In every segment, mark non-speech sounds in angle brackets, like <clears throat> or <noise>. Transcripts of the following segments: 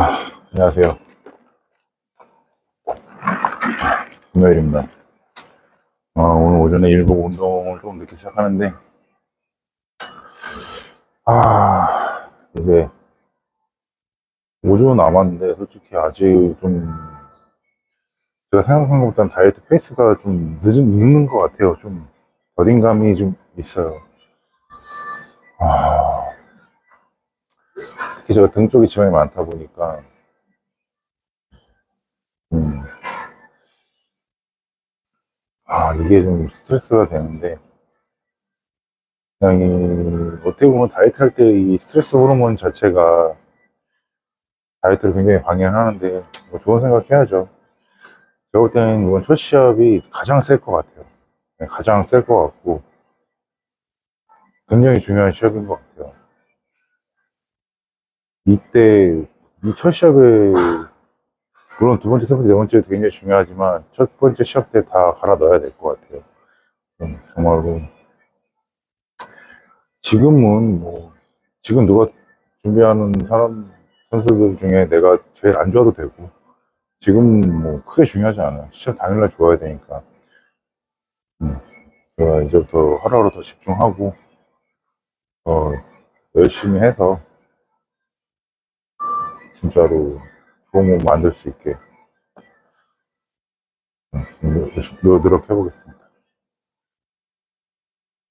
아, 안녕하세요. 금요일입니다. 아, 오늘 오전에 일부 운동을 좀 늦게 시작하는데, 아, 이제 5주 남았는데, 솔직히 아직 좀, 제가 생각한 것보다는 다이어트 페이스가 좀 늦은, 늦는 것 같아요. 좀, 더딘감이 좀 있어요. 아, 특히 제가 등 쪽에 지방이 많다 보니까, 음, 아, 이게 좀 스트레스가 되는데, 그냥 이, 어떻게 보면 다이어트 할 때 이 스트레스 호르몬 자체가 다이어트를 굉장히 방해하는데, 뭐 좋은 생각 해야죠. 제가 볼 때는 이번 첫 시합이 가장 셀 것 같아요. 네, 가장 셀 것 같고, 굉장히 중요한 시합인 것 같아요. 이때, 이첫 시합에, 물론 두 번째, 세 번째, 네 번째도 굉장히 중요하지만, 첫 번째 시합 때 다 갈아 넣어야 될 것 같아요. 음, 정말로. 지금은 뭐, 지금 누가 준비하는 사람, 선수들 중에 내가 제일 안 좋아도 되고, 지금 뭐, 크게 중요하지 않아요. 시합 당일날 좋아야 되니까. 음, 제가 이제부터 하루하루 더 집중하고, 어, 열심히 해서, 진짜로 좋은 몸 만들 수 있게 음, 열심히 노- 노력해 보겠습니다.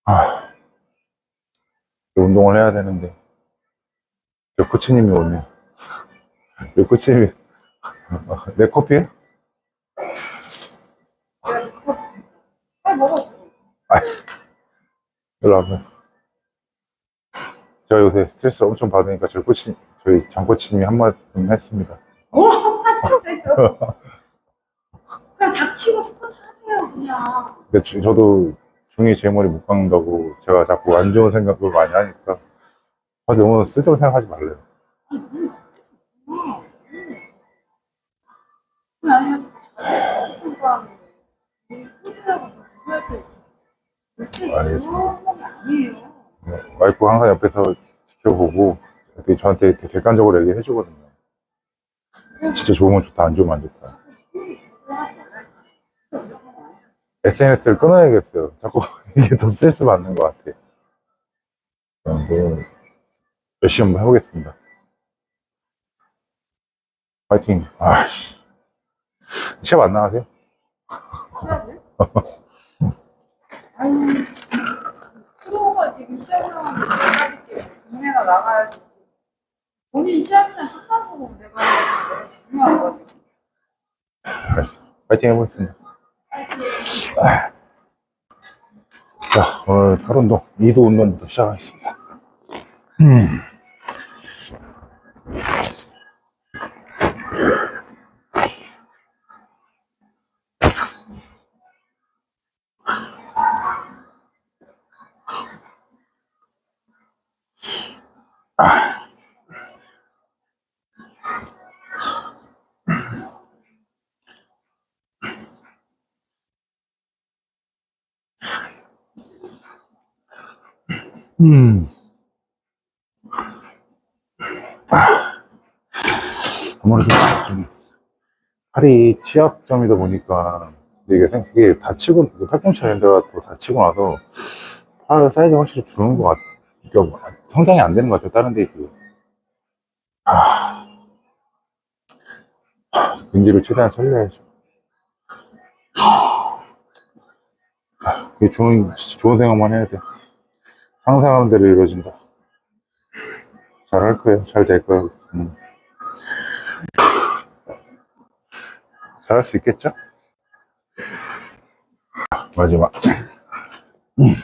아, 운동을 해야 되는데, 여 코치님이 오네. 여 코치님이, 내 커피에? 빨리 먹어. 일로 와봐요. 제가 요새 스트레스 엄청 받으니까 저희 코치, 저희 장 코치님이 한 말씀 했습니다. 뭘 한마디세요? 그냥 닥치고 스쿼트 하세요, 그냥. 근데 저- 저도 중이 제 머리 못 깎는다고 제가 자꾸 안 좋은 생각을 많이 하니까 아, 너무 쓸데없는 생각하지 말래요. 그러니까 알겠습니다. 아니에요. 와이프 항상 옆에서 지켜보고 되게 저한테 되게 객관적으로 얘기해 주거든요. 진짜 좋으면 좋다, 안 좋으면 안 좋다. SNS를 끊어야겠어요. 자꾸 <laughs> 이게 더 스트레스 받는 것 같아. 열심히 한번 해보겠습니다. 파이팅. 아씨. 시합 안 나가세요? 아유, 프로가 지금 시합을 하면 나가줄게. 동네가 나가야지. 본인 시합이나 끝나보고 내가 내가 중요한 거지. 파이팅 해보겠습니다. 자, 오늘 팔 운동, 2도 운동부터 시작하겠습니다. 음. 음. 아. 아무래도 좀 팔이 취약점이다 보니까 이게 생 이게 다치고 팔꿈치 데가 또 다치고 나서 팔 사이즈가 확실히 주는 것 같. 그러니까 성장이 안 되는 것 같아요. 다른 데 비해. 아. 근지를 최대한 살려야죠. 아, 좋은 좋은 생각만 해야 돼. 상상하는 대로 이루어진다. 잘할 거예요. 잘 될 거예요. 음. 잘할 수 있겠죠? 마지막. 음.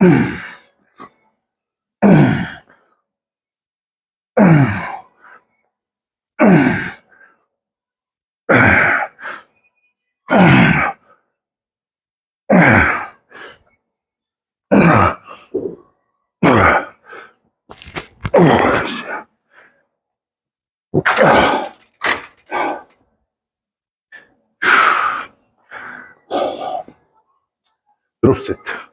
드롭 <clears throat> <coughs> 세트.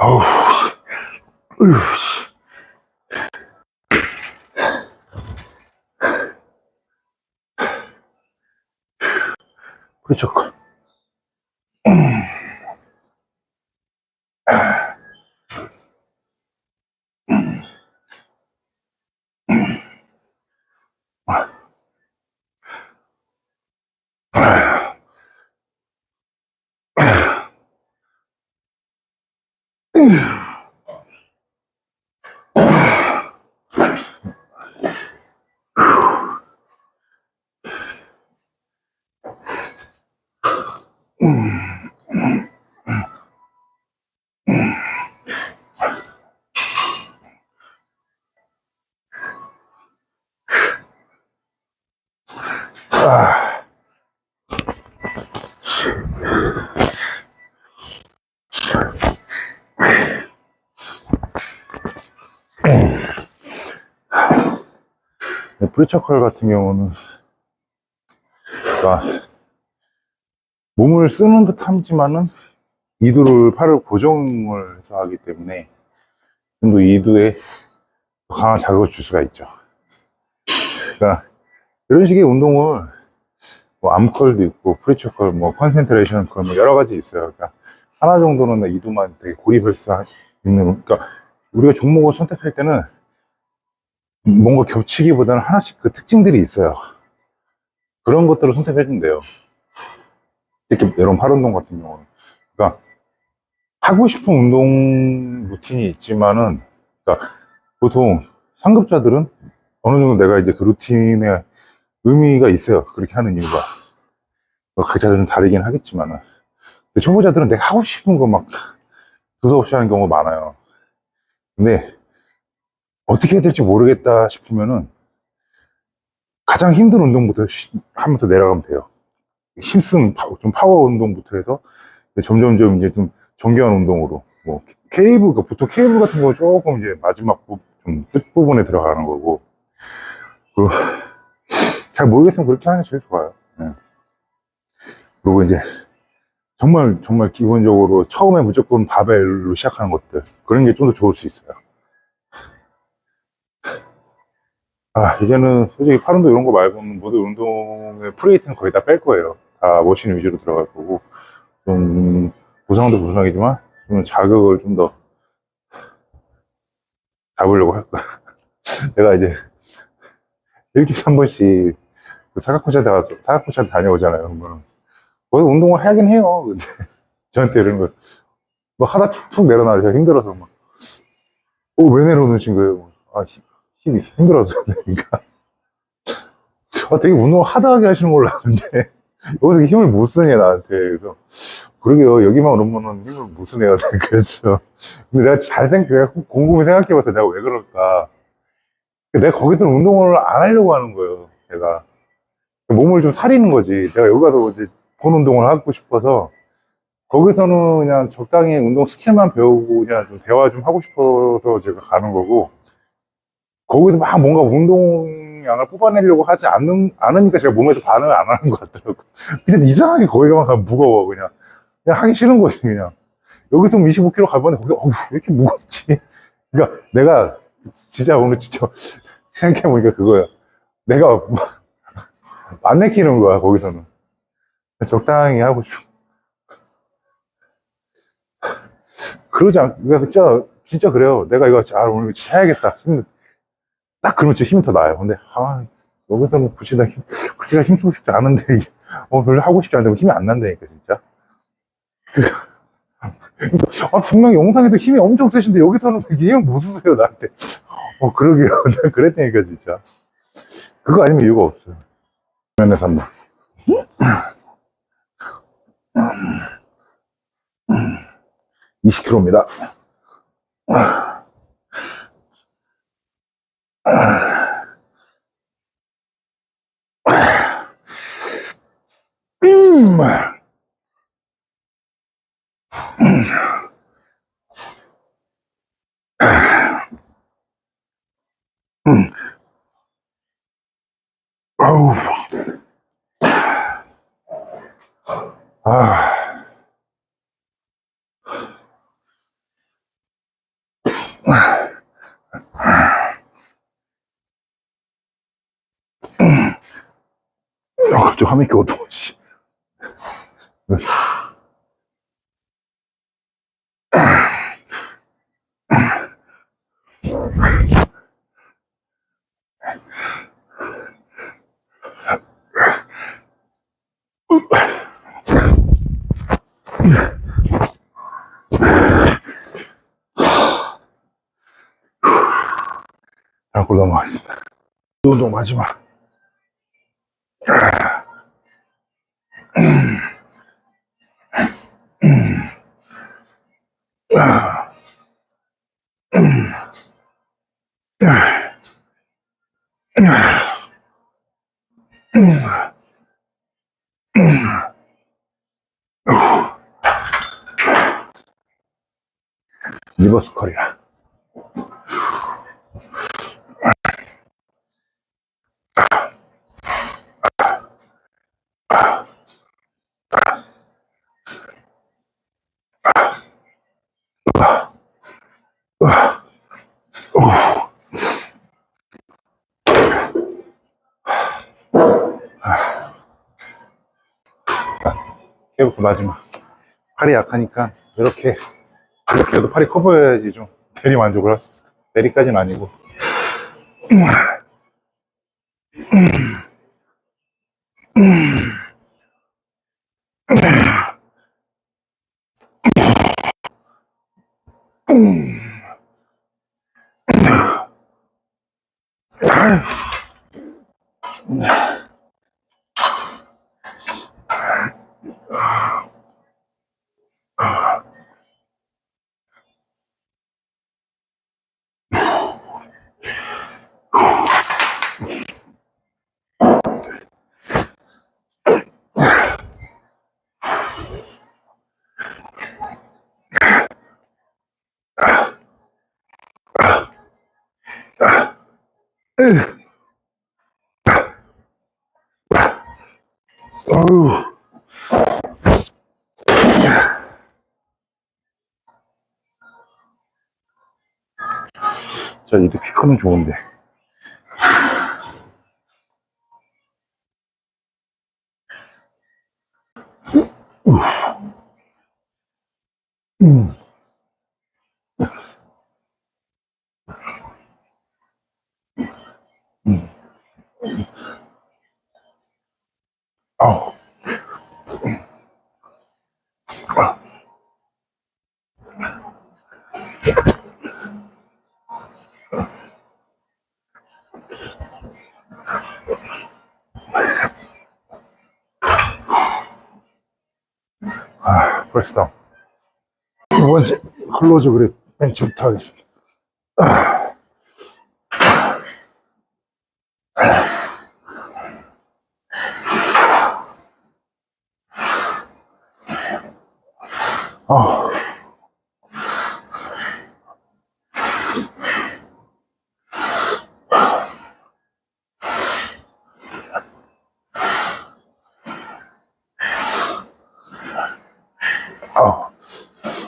아우, 씨. 으유, 씨. 그렇죠. 아. 네, 프리처컬 같은 경우는 그러니까 몸을 쓰는 듯 하지만은 이두를 팔을 고정을 해서 하기 때문에 좀 더 이두에 더 강한 자극을 줄 수가 있죠. 그러니까 이런 식의 운동을 뭐 암컬도 있고 프리처컬, 뭐 컨센트레이션 컬, 뭐 여러 가지 있어요. 그러니까 하나 정도는 이두만 되게 고립할 수 있는. 그러니까 우리가 종목을 선택할 때는 뭔가 겹치기보다는 하나씩 그 특징들이 있어요. 그런 것들을 선택해 준대요. 특히 이런 팔 운동 같은 경우는. 그러니까 하고 싶은 운동 루틴이 있지만은, 그러니까 보통 상급자들은 어느 정도 내가 이제 그 루틴에 의미가 있어요. 그렇게 하는 이유가. 뭐 각자들은 다르긴 하겠지만은. 초보자들은 내가 하고 싶은 거 막 두서없이 하는 경우가 많아요. 근데 어떻게 해야 될지 모르겠다 싶으면은 가장 힘든 운동부터 시- 하면서 내려가면 돼요. 파- 좀 파워 운동부터 해서 점점점 이제 좀 정교한 운동으로 뭐 케이블 그 보통 케이블 같은 거 조금 이제 마지막 부, 좀 끝 부분에 들어가는 거고 그, 잘 모르겠으면 그렇게 하는 게 제일 좋아요. 예. 그리고 이제 정말 정말 기본적으로 처음에 무조건 바벨로 시작하는 것들 그런 게 좀 더 좋을 수 있어요. 아, 이제는 솔직히 팔운동 이런 거 말고는 모든 운동의 프레이트는 거의 다 뺄 거예요. 다 머신 위주로 들어갈 거고, 좀, 부상도 부상이지만, 좀 자극을 좀 더 잡으려고 할 거야. <laughs> 내가 이제, 일주일에 한 번씩, 그 사각코치한테 가서, 사각코치한테 다녀오잖아요. 그러면, 거기 운동을 하긴 해요. 근데, <laughs> 저한테 이러는 거, 뭐 하다 툭툭 내려놔. 제가 힘들어서 막, 어, 왜 내려놓으신 거예요? 아, 힘- 힘이 힘들어서 그러니까. 아, 되게 운동을 하다하게 하시는 걸로 아는데 <laughs> 여기서 힘을 못 쓰냐 나한테. 그래서 그러게요. 여기만 오면은 힘을 못 쓰네요. <laughs> 그래서. 근데 내가 잘 생각 내가 곰곰이 생각해봐서 내가 왜 그럴까. 내가 거기서 운동을 안 하려고 하는 거예요 내가. 몸을 좀 사리는 거지. 내가 여기 가서 이제 본 운동을 하고 싶어서 거기서는 그냥 적당히 운동 스킬만 배우고 그냥 좀 대화 좀 하고 싶어서 제가 가는 거고 거기서 막 뭔가 운동량을 뽑아내려고 하지 않는, 않으니까 제가 몸에서 반응을 안 하는 것 같더라고. 그냥 이상하게 거기만 가면 무거워, 그냥. 그냥 하기 싫은 거지, 그냥. 여기서 25kg 가봤는데, 거기서, 어우, 왜 이렇게 무겁지? 그러니까 내가, 진짜 오늘 진짜 <laughs> 생각해보니까 그거야. 내가 안 내키는 거야, 거기서는. 적당히 하고 싶어. 그러지 않, 그래서 진짜, 진짜 그래요. 내가 이거, 아, 오늘 이거 해야겠다. 힘, 딱 그러면 진짜 힘이 더 나요. 근데, 아, 여기서는 굳이 나 힘, 그렇게 힘쓰고 싶지 않은데, 어, 별로 하고 싶지 않은데 힘이 안 난다니까, 진짜. <laughs> 아, 분명히 영상에서 힘이 엄청 세신데, 여기서는 힘을 못 쓰세요, 나한테. 어, 그러게요. <laughs> 내가 그랬다니까, 진짜. 그거 아니면 이유가 없어요. 면에서 한 번. <clears throat> 20kg입니다. 음. 음. 아우. 갑자기 화면이 어두워, 씨. 자고 넘어가겠습니다. 운동 마지막. 리버스 컬이라. 깨부터 마지막. 팔이 약하니까 이렇게 해도 팔이 커 보여야지 좀 대리 만족을 할 수 있어. 대리까지는 아니고. 자, 이도 피크는 좋은데. 음. 아우. 아, 벌써 두 번째 클로즈 그립 벤치부터 하겠습니다. 아.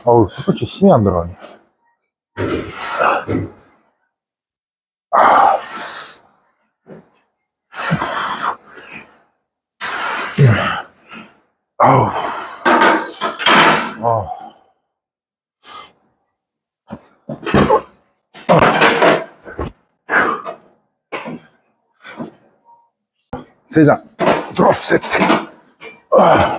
아, 어우, 스포츠 힘이 안 들어가네. 아우. 아. 세 장. 드롭 세트. 아.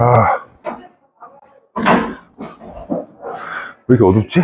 아. 왜 이렇게 어둡지?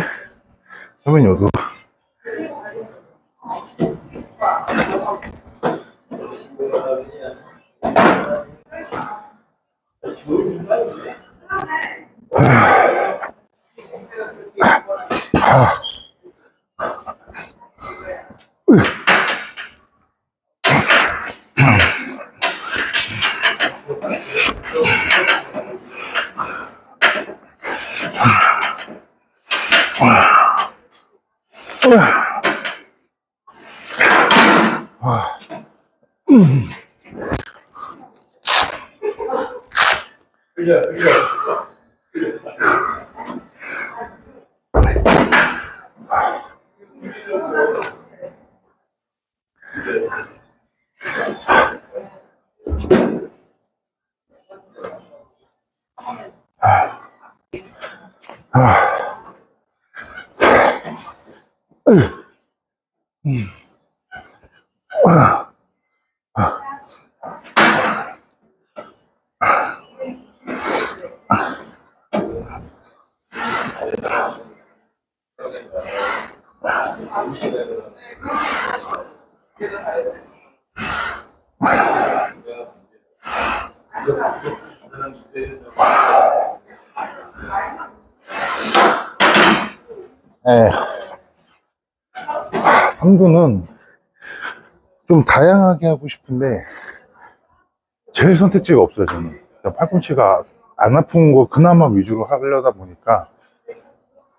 唉呀。啊嗯。嗯啊 예. 3구는 좀 다양하게 하고 싶은데, 제일 선택지가 없어요, 저는. 그러니까 팔꿈치가 안 아픈 거 그나마 위주로 하려다 보니까,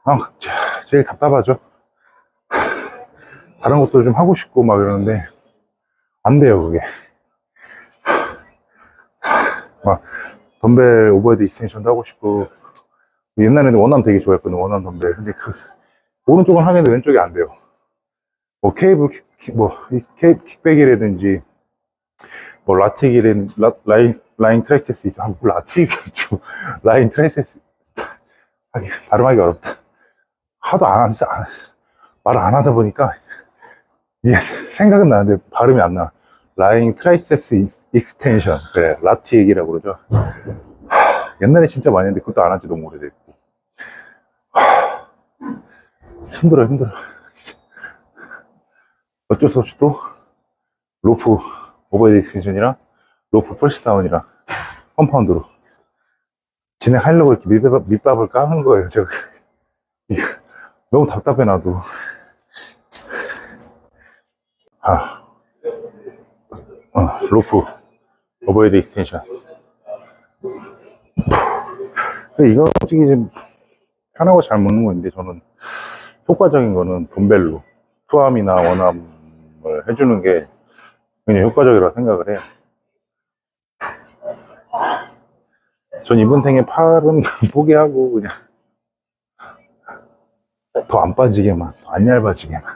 아, 자, 제일 답답하죠. 다른 것도 좀 하고 싶고 막 이러는데, 안 돼요, 그게. 막, 덤벨 오버헤드 익스텐션도 하고 싶고, 옛날에는 원암 되게 좋아했거든요, 원암 덤벨. 근데 그, 오른쪽은 하겠는데 왼쪽이 안 돼요. 뭐 케이블 킥, 킥- 뭐이 케이블 킥백이라든지 뭐 라틱이라든 라, 라인 라인 트라이세스 있어. 아, 뭐 라틱 좀 라인 트라이세스 하기 발음하기 어렵다. 하도 안 안- 말을 안 하다 보니까 이게 생각은 나는데 발음이 안 나. 라인 트라이세스 익스텐션. 그래 라틱이라고 그러죠. 하, 옛날에 진짜 많이 했는데 그것도 안 한지 너무 오래됐고. 하, 힘들어 힘들어. 어쩔 수 없이 또 로프 오버헤드 익스텐션이랑 로프 펄스다운이랑 컴파운드로 진행하려고 이렇게 밑밥, 밑밥을 까는 거예요 제가. 너무 답답해 나도. 아 어, 로프 오버헤드 익스텐션 이거 솔직히 좀 편하고 잘 먹는 건데 저는 효과적인 거는 돈벨로 투암이나 원암을 해주는 게 굉장히 효과적이라고 생각을 해요. 전 이번 생에 팔은 <laughs> 포기하고 그냥 더 안 빠지게만, 더 안 얇아지게만.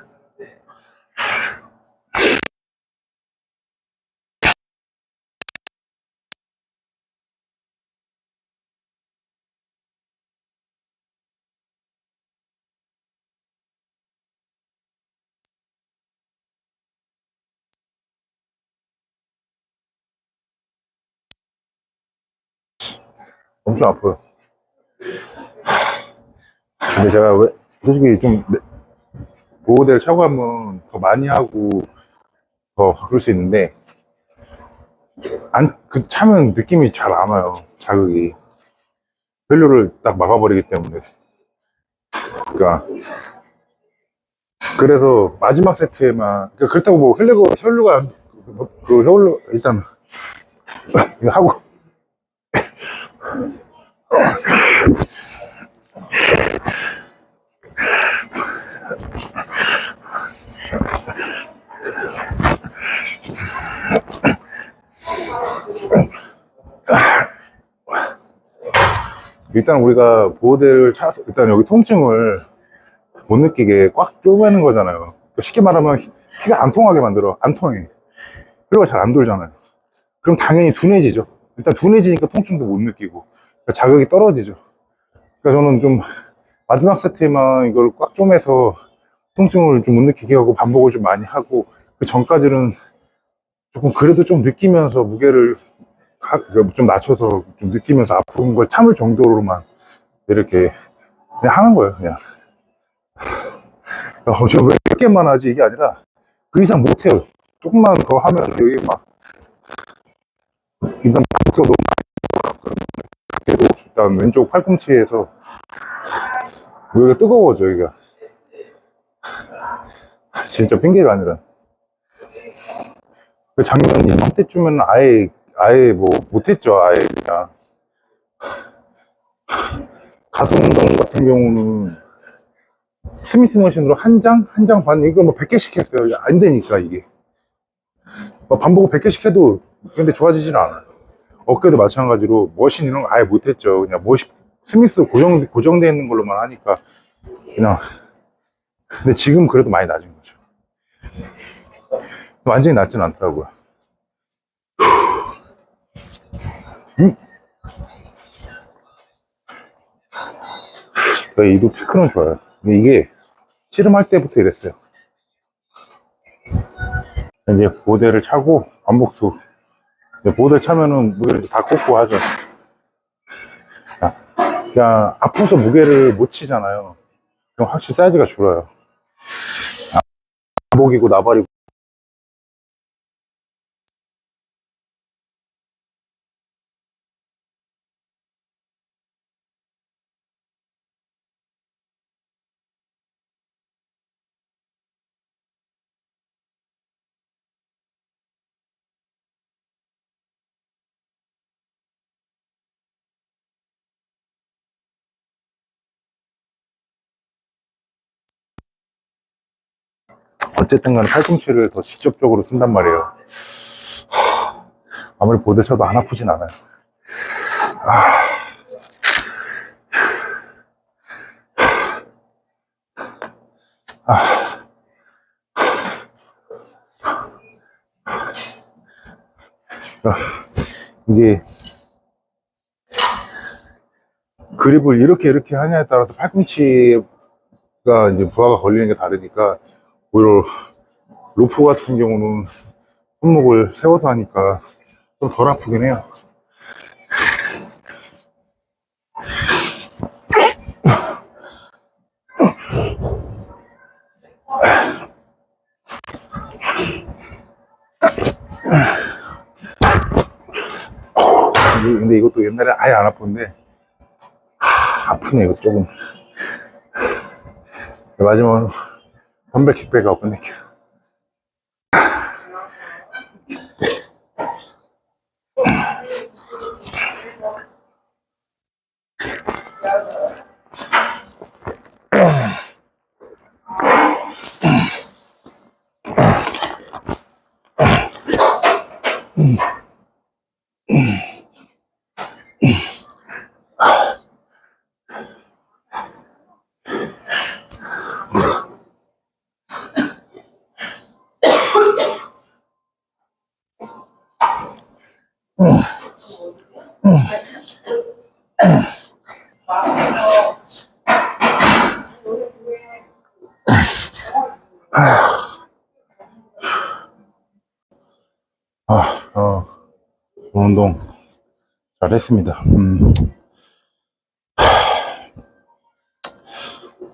엄청 아파요. 근데 제가 왜, 솔직히 좀, 내- 보호대를 차고 하면 더 많이 하고 더 그럴 수 있는데, 안, 그 차면 느낌이 잘 안 와요. 자극이. 혈류를 딱 막아버리기 때문에. 그니까. 그래서 마지막 세트에만, 그러니까 그렇다고 뭐 혈류가, 혈류가, 그, 그 혈류, 일단, 하고, 일단 우리가 보호대를 차, 일단 여기 통증을 못 느끼게 꽉 쪼매는 거잖아요. 그러니까 쉽게 말하면 피가 안 통하게 만들어. 안 통해. 뼈가 잘 안 돌잖아요. 그럼 당연히 둔해지죠. 일단 둔해지니까 통증도 못 느끼고 그러니까 자극이 떨어지죠. 그러니까 저는 좀 마지막 세트에만 이걸 꽉 쪼매서 통증을 좀 못 느끼게 하고 반복을 좀 많이 하고 그 전까지는 조금 그래도 좀 느끼면서 무게를 좀 낮춰서 좀 느끼면서 아픈 걸 참을 정도로만 이렇게 그냥 하는 거예요 그냥. 어, 저왜 이렇게만 하지? 이게 아니라 그 이상 못해요. 조금만 더 하면 여기 막 일단 반복도 너무 일단 왼쪽 팔꿈치에서 여기가 뜨거워져 여기가 진짜 핑계가 아니라. 그 작년 이맘때쯤에는 아예 아예 뭐 못했죠 아예 그냥 가슴 운동 같은 경우는 스미스 머신으로 한 장, 한 장 반, 이거 뭐 100개씩 했어요. 안 되니까, 이게. 뭐 반복을 100개씩 해도, 근데 좋아지지는 않아요. 어깨도 마찬가지로, 머신 이런 거 아예 못했죠. 그냥 머신, 스미스 고정, 고정되어 있는 걸로만 하니까, 그냥. 근데 지금 그래도 많이 낮은 거죠. 완전히 낮진 않더라고요. 음. 그러니까 이도 피크는 좋아요. 근데 이게 씨름할 때부터 이랬어요. 이제 보대를 차고 반복수. 보대 차면은 무게를 다 꽂고 하죠. 자, 그냥 아파서 무게를 못 치잖아요. 그럼 확실히 사이즈가 줄어요. 아, 반복이고 나발이고. 어쨌든 간에 팔꿈치를 더 직접적으로 쓴단 말이에요. 하, 아무리 보드 쳐도 안 아프진 않아요. 이게 그립을 이렇게 이렇게 하냐에 따라서 팔꿈치가 이제 부하가 걸리는 게 다르니까 오히려 로프 같은 경우는 손목을 세워서 하니까 좀 덜 아프긴 해요. 근데- 이것도 옛날에 아예 안 하, 아프네 이거 조금 마지막으로 덤벨 킥백하고 끝낼게요. 아, 어, 좋은 운동 잘했습니다. 음.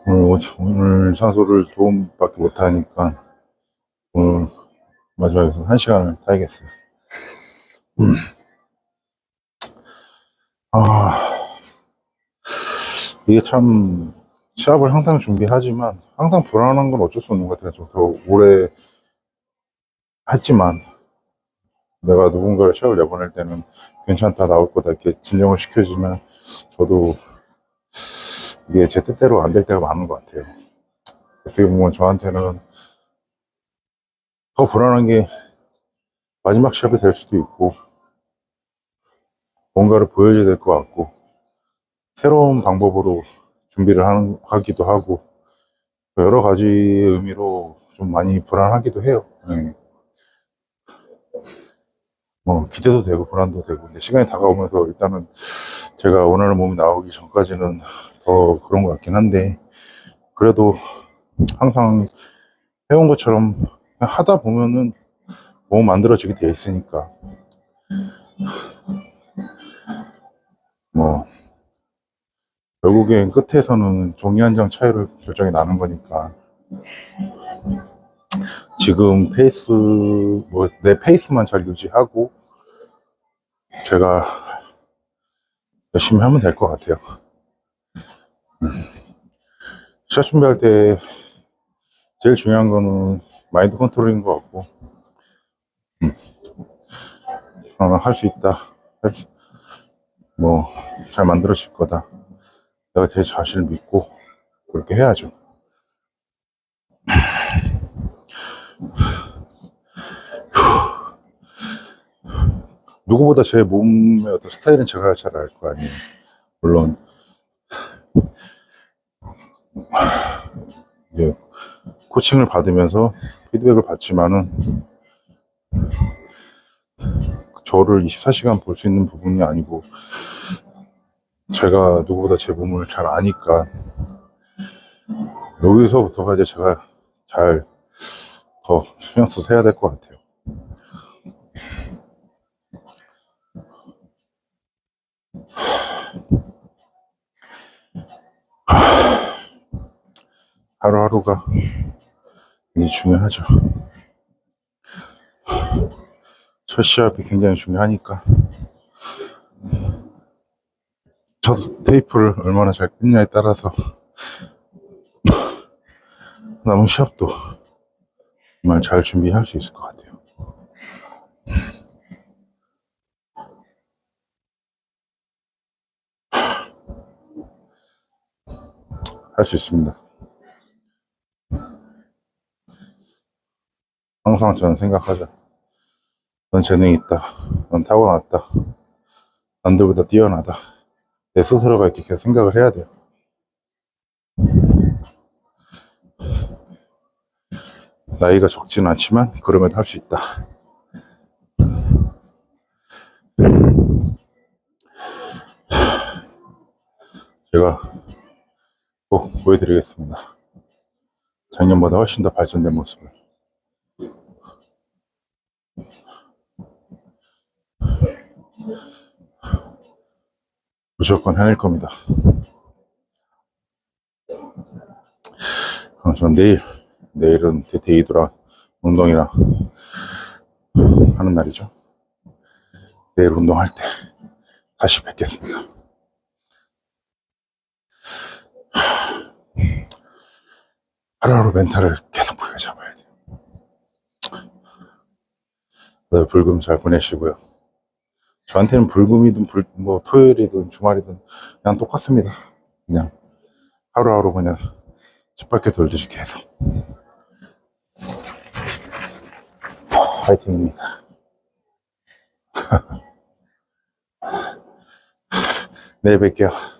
오늘, 오- 오늘 산소를 조금밖에 못하니까 오늘 마지막에서 한 시간을 타야겠어요. 음. 아, 이게 참 시합을 항상 준비하지만 항상 불안한 건 어쩔 수 없는 것 같아요. 좀 더 오래 했지만 내가 누군가를 시합을 내보낼 때는 괜찮다 나올 거다 이렇게 진정을 시켜주면 저도 이게 제 뜻대로 안 될 때가 많은 것 같아요. 어떻게 보면 저한테는 더 불안한 게 마지막 시합이 될 수도 있고 뭔가를 보여줘야 될 것 같고 새로운 방법으로 준비를 하는, 하기도 하고, 여러 가지 의미로 좀 많이 불안하기도 해요. 네. 뭐, 기대도 되고, 불안도 되고, 근데 시간이 다가오면서 일단은 제가 원하는 몸이 나오기 전까지는 더 그런 것 같긴 한데, 그래도 항상 해온 것처럼 하다 보면은 몸 만들어지게 돼 있으니까, 뭐, 결국엔 끝에서는 종이 한 장 차이로 결정이 나는 거니까. 지금 페이스, 뭐, 내 페이스만 잘 유지하고, 제가 열심히 하면 될 것 같아요. 음. 시합 준비할 때 제일 중요한 거는 마인드 컨트롤인 것 같고, 할수 있다. 할 수, 뭐, 잘 만들어질 거다. 내가 제 자신을 믿고, 그렇게 해야죠. 누구보다 제 몸의 어떤 스타일은 제가 잘 알 거 아니에요. 물론, 이제 코칭을 받으면서 피드백을 받지만은, 저를 24시간 볼 수 있는 부분이 아니고, 제가 누구보다 제 몸을 잘 아니까, 여기서부터가 이제 제가 잘 더 신경 써서 해야 될 것 같아요. 하루하루가 굉장히 중요하죠. 첫 시합이 굉장히 중요하니까. 첫 테이프를 얼마나 잘 끊냐에 따라서 남은 시합도 정말 잘 준비할 수 있을 것 같아요. 할 수 있습니다. 항상 저는 생각하죠. 넌 재능이 있다. 넌 타고났다. 남들보다 뛰어나다. 내 스스로가 이렇게 생각을 해야 돼요. 나이가 적진 않지만 그럼에도 할 수 있다. 제가 꼭 보여드리겠습니다. 작년보다 훨씬 더 발전된 모습을. 무조건 해낼 겁니다. 그럼 전 내일, 내일은 데이드라 운동이랑 하는 날이죠. 내일 운동할 때 다시 뵙겠습니다. 하루하루 멘탈을 계속 부여잡아야 돼요. 다들 불금 잘 보내시고요. 저한테는 불금이든 불, 뭐 토요일이든 주말이든 그냥 똑같습니다. 그냥 하루하루 그냥 짓밟게 돌듯이 계속 파이팅입니다. <laughs> 내일 뵐게요.